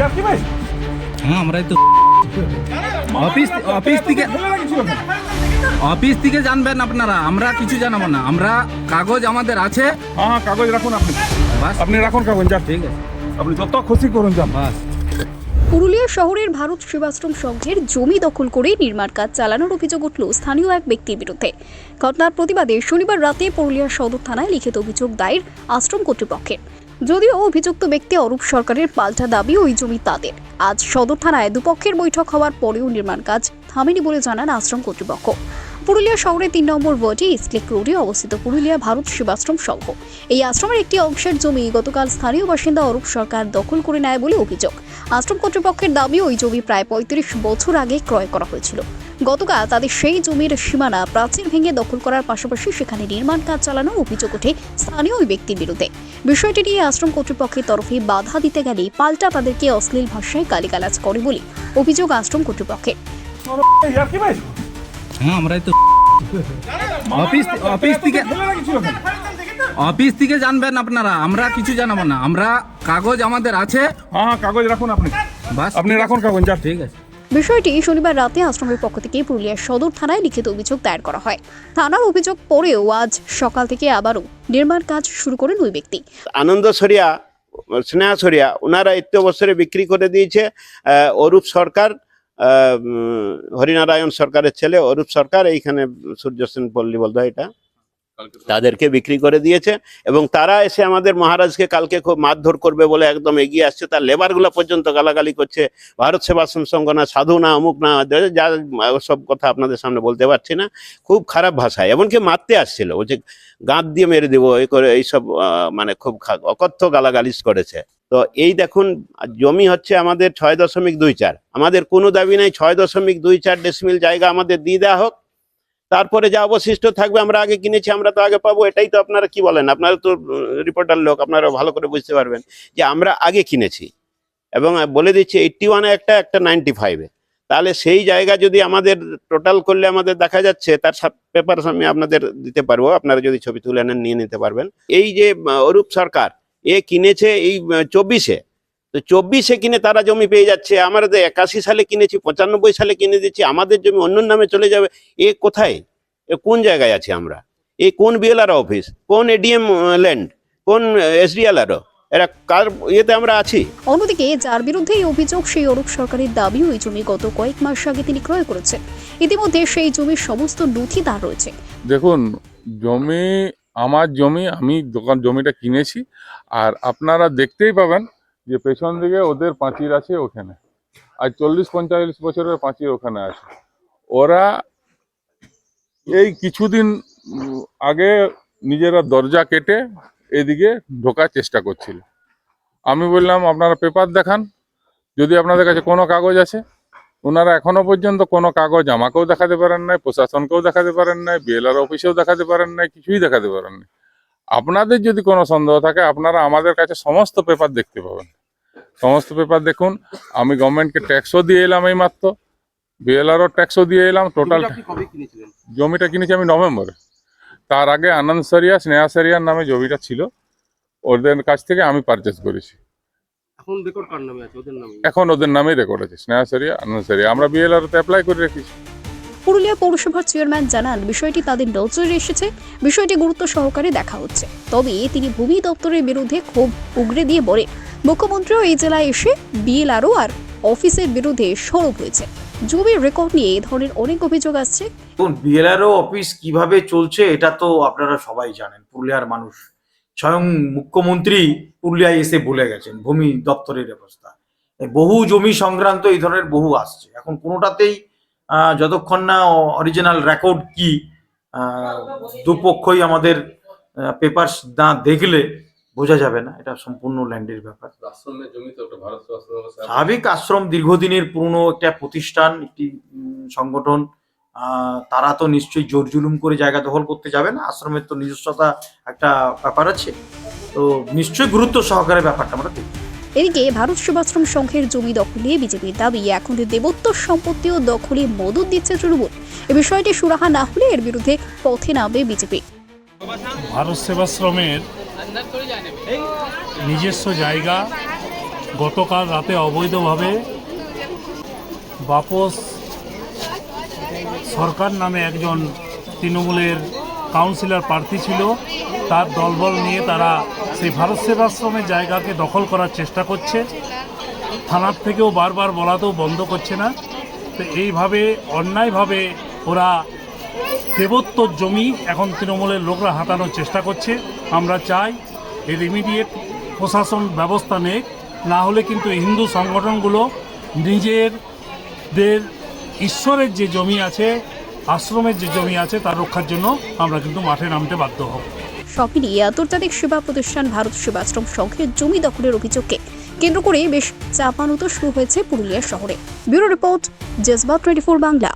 হ্যাঁ আমরাই তো অফিস অফিস থেকে অফিস থেকে জানবেন আপনারা আমরা কিছু জানাব না। আমরা কাগজ আমাদের আছে। হ্যাঁ হ্যাঁ কাগজ রাখুন আপনি। আপনি রাখুন কাগজ যান। ঠিক আছে। আপনি যত খুশি করুন যান। বাস। পুরুলিয়া শহরের ভারত সেবাশ্রম সংঘের জমি দখল করে নির্মাণ কাজ চালানোর অভিযোগ উঠল স্থানীয় এক ব্যক্তির বিরুদ্ধে। ঘটনার প্রতিবাদে শনিবার রাতে পুরুলিয়া সদর থানায় লিখিত অভিযোগ দায়ের আশ্রম কর্তৃপক্ষের। যদিও অভিযুক্ত ব্যক্তি অরূপ সরকারের পাল্টা দাবি ওই জমি তাদের। আজ সদর থানায় দুপক্ষের বৈঠক হওয়ার পরেও নির্মাণ কাজ থামেনি বলে জানান আশ্রম কর্তৃপক্ষ। পুরুলিয়া শহরে তিন নম্বর ওয়ার্ডে ইসলেক রোডে অবস্থিত পুরুলিয়া ভারত সেবাশ্রম সংঘ। এই আশ্রমের একটি অংশের জমি গতকাল স্থানীয় বাসিন্দা অরূপ সরকার দখল করে নেয় বলে অভিযোগ। আশ্রম কর্তৃপক্ষের দাবি ওই জমি প্রায় পঁয়ত্রিশ বছর আগে ক্রয় করা হয়েছিল। গতকাল তাদের সেই জমির সীমানা প্রাচীর ভেঙে দখল করার পাশাপাশি সেখানে নির্মাণ কাজ চালানোর অভিযোগ ওঠে স্থানীয় ওই ব্যক্তির বিরুদ্ধে। বিষয়টি নিয়ে আশ্রম কর্তৃপক্ষের তরফে বাধা দিতে গেলে পাল্টা তাদেরকে অশ্লীল ভাষায় গালিগালাজ করে বলে অভিযোগ আশ্রম কর্তৃপক্ষের। হ্যাঁ আমরাই তো অফিস অফিস থেকে অফিস থেকে জানবেন আপনারা আমরা কিছু জানাব না। আমরা কাগজ আমাদের আছে। হ্যাঁ হ্যাঁ কাগজ রাখুন আপনি। বাস আপনি রাখুন কাগজ যান। ঠিক আছে। বিষয়টি শনিবার রাতে আশ্রমের পক্ষ থেকে পুরুলিয়ার সদর থানায় লিখিত অভিযোগ দায়ের করা হয়। থানার অভিযোগ পরেও আজ সকাল থেকে আবারও নির্মাণ কাজ শুরু করেন ওই ব্যক্তি। আনন্দ সরিয়া, স্নেহা সরিয়া ওনারা ইত্য বছরে বিক্রি করে দিয়েছে অরূপ সরকার হরিনারায়ণ সরকারের ছেলে অরূপ সরকার, এইখানে সূর্য সেন পল্লী বলতো এটা। তাদেরকে বিক্রি করে দিয়েছে এবং তারা এসে আমাদের মহারাজকে কালকে খুব মারধর করবে বলে একদম এগিয়ে আসছে। তার লেবারগুলো পর্যন্ত গালাগালি করছে। ভারত সেবাশ্রম সংঘ না, সাধু না, অমুক না, যা সব কথা আপনাদের সামনে বলতে পারছি না। খুব খারাপ ভাষায়, এমনকি মারতে আসছিল। বলছে, গাঁত দিয়ে মেরে দেবো এই করে এইসব মানে খুব অকথ্য গালাগালিজ করেছে। তো এই দেখুন, জমি হচ্ছে আমাদের ছয় দশমিক দুই চার। আমাদের কোনো দাবি নেই, ছয় দশমিক দুই চার ডেসিমিল জায়গা আমাদের দিয়ে দেওয়া হোক। তারপরে যা অবশিষ্ট থাকবে আমরা আগে কিনেছি, আমরা তো আগে পাবো, এটাই তো আপনারা কি বলেন? আপনারা তো রিপোর্টার লোক, আপনারা ভালো করে বুঝতে পারবেন যে আমরা আগে কিনেছি। এবং বলে দিচ্ছি এইটটি ওয়ানে একটা একটা নাইনটি ফাইভে তাহলে সেই জায়গা যদি আমাদের টোটাল করলে আমাদের দেখা যাচ্ছে, তার পেপার আমি আপনাদের দিতে পারব, আপনারা যদি ছবি তুলে নেন, নিয়ে নিতে পারবেন। এই যে অরূপ সরকার, এ কিনেছে এই চব্বিশে। তো চব্বিশে কিনে তারা জমি পেয়ে যাচ্ছে আমরা তো একাশি সালে কিনেছি পঁচানব্বই সালে কিনে দিচ্ছি আমাদের জমি অন্য নামে চলে যাবে এ কোথায়? এ কোন জায়গায় আছি আমরা? এ কোন বিএলআর অফিস? কোন এডিএম ল্যান্ড? কোন এসডিএলআর এরা কার ইয়েতে আমরা আছি? অন্যদিকে যার বিরুদ্ধে এই অভিযোগ সেই অরূপ সরকারের দাবি ওই জমি গত কয়েক মাস আগে তিনি ক্রয় করেছেন ইতিমধ্যে সেই জমির সমস্ত নথি তার রয়েছে। দেখুন জমি আমার জমি আমি দোকান জমিটা কিনেছি আর আপনারা দেখতেই পাবেন যে পেছন দিকে ওদের পাঁচির আছে ওখানে। আর চল্লিশ পঞ্চাশ বছরের পাঁচির ওখানে আছে। ওরা এই কিছুদিন আগে নিজেরা দরজা কেটে এদিকে ঢোকার চেষ্টা করছিল। আমি বললাম, আপনারা পেপার দেখান। যদি আপনাদের কাছে কোনো কাগজ আছে, ওনারা এখনও পর্যন্ত কোনো কাগজ আমাকেও দেখাতে পারেন নাই, প্রশাসনকেও দেখাতে পারেন নাই, বিএলআর অফিসেও দেখাতে পারেন নাই, কিছুই দেখাতে পারেন নাই। আপনাদের যদি কোনো সন্দেহ থাকে আপনারা আমাদের কাছে সমস্ত পেপার দেখতে পাবেন। সমস্ত পেপার দেখুন আমি গভর্নমেন্টকে ট্যাক্সও দিয়ে এলাম এই মাত্র বিএলআরও ট্যাক্সও দিয়ে এলাম টোটাল জমিটা কিনেছি আমি নভেম্বরে। তার আগে আনন্দ সারিয়া স্নেহা সারিয়ার নামে জমিটা ছিল ওদের কাছ থেকে আমি পারচেস করেছি। এখন ওদের নামে? ওদের নামেই রেকর্ড আছে স্নেহা সারিয়া আনন্দ সারিয়া। আমরা বিএলআরতে অ্যাপ্লাই করে রেখেছি। পুরুলিয়া পৌরসভার চেয়ারম্যান জানান, বিষয়টি তাদের নজরে এসেছে, বিষয়টি গুরুত্ব সহকারে দেখা হচ্ছে। তবে তিনি ভূমি দপ্তরের বিরুদ্ধে ক্ষোভ উগরে দিয়ে বলে মুখ্যমন্ত্রীও এই জেলায় এসে বিএলআরও আর অফিসের বিরুদ্ধে সরব হয়েছে। জমির রেকর্ড নিয়ে এই ধরনের অনেক অভিযোগ আসছে। বিএলআরও অফিস কীভাবে চলছে, এটা তো আপনারা সবাই জানেন, পুরুলিয়ার মানুষ। স্বয়ং মুখ্যমন্ত্রী পুরুলিয়ায় এসে বলে গেছেন, ভূমি দপ্তরের এই বহু জমি সংক্রান্ত এই ধরনের বহু আসছে। এখন কোনোটাতেই যতক্ষণ না অরিজিনাল রেকর্ড কি দুপক্ষই আমাদের পেপার না দেখলে বোঝা যাবে না এটা সম্পূর্ণ ল্যান্ডের ব্যাপার। স্বাভাবিক আশ্রম দীর্ঘদিনের পুরনো একটা প্রতিষ্ঠান একটি সংগঠন তারা তো নিশ্চয়ই জোর জুলুম করে জায়গা দখল করতে যাবে না আশ্রমের তো নিজস্বতা একটা ব্যাপার আছে। তো নিশ্চয়ই গুরুত্ব সহকারে ব্যাপারটা আমরা দেখি এদিকে ভারত সেবাশ্রম সংঘের জমি দখলে বিজেপির দাবি, এখন দেবত্ব সম্পত্তি ও দখলে মদত দিচ্ছে তৃণমূল, এ বিষয়টি সুরাহা না হলে এর বিরুদ্ধে পথে নামবে বিজেপি। ভারত সেবাশ্রমের নিজস্ব জায়গা গতকাল রাতে অবৈধভাবে বাপস সরকার নামে একজন তৃণমূলের কাউন্সিলর প্রার্থী ছিল। তার দলবল নিয়ে তারা সেই ভারত সেবাশ্রমের জায়গাকে দখল করার চেষ্টা করছে। থানার থেকেও বারবার বলাতেও বন্ধ করছে না। তো এইভাবে, অন্যায়ভাবে ওরা দেবত্বর জমি এখন তৃণমূলের লোকরা হাতানোর চেষ্টা করছে। আমরা চাই এর ইমিডিয়েট প্রশাসন ব্যবস্থা নেই না হলে কিন্তু হিন্দু সংগঠনগুলো নিজেরদের ঈশ্বরের যে জমি আছে, আশ্রমের যে জমি আছে, তার রক্ষার জন্য আমরা কিন্তু মাঠে নামতে বাধ্য হব। সব নিয়ে আন্তর্জাতিক সেবা প্রতিষ্ঠান ভারত সেবাশ্রম সংঘের জমি দখলের অভিযোগকে কেন্দ্র করে বেশ চাপানুত শুরু হয়েছে পুরুলিয়া শহরে। ব্যুরো রিপোর্ট জেসবা টোয়েন্টি বাংলা।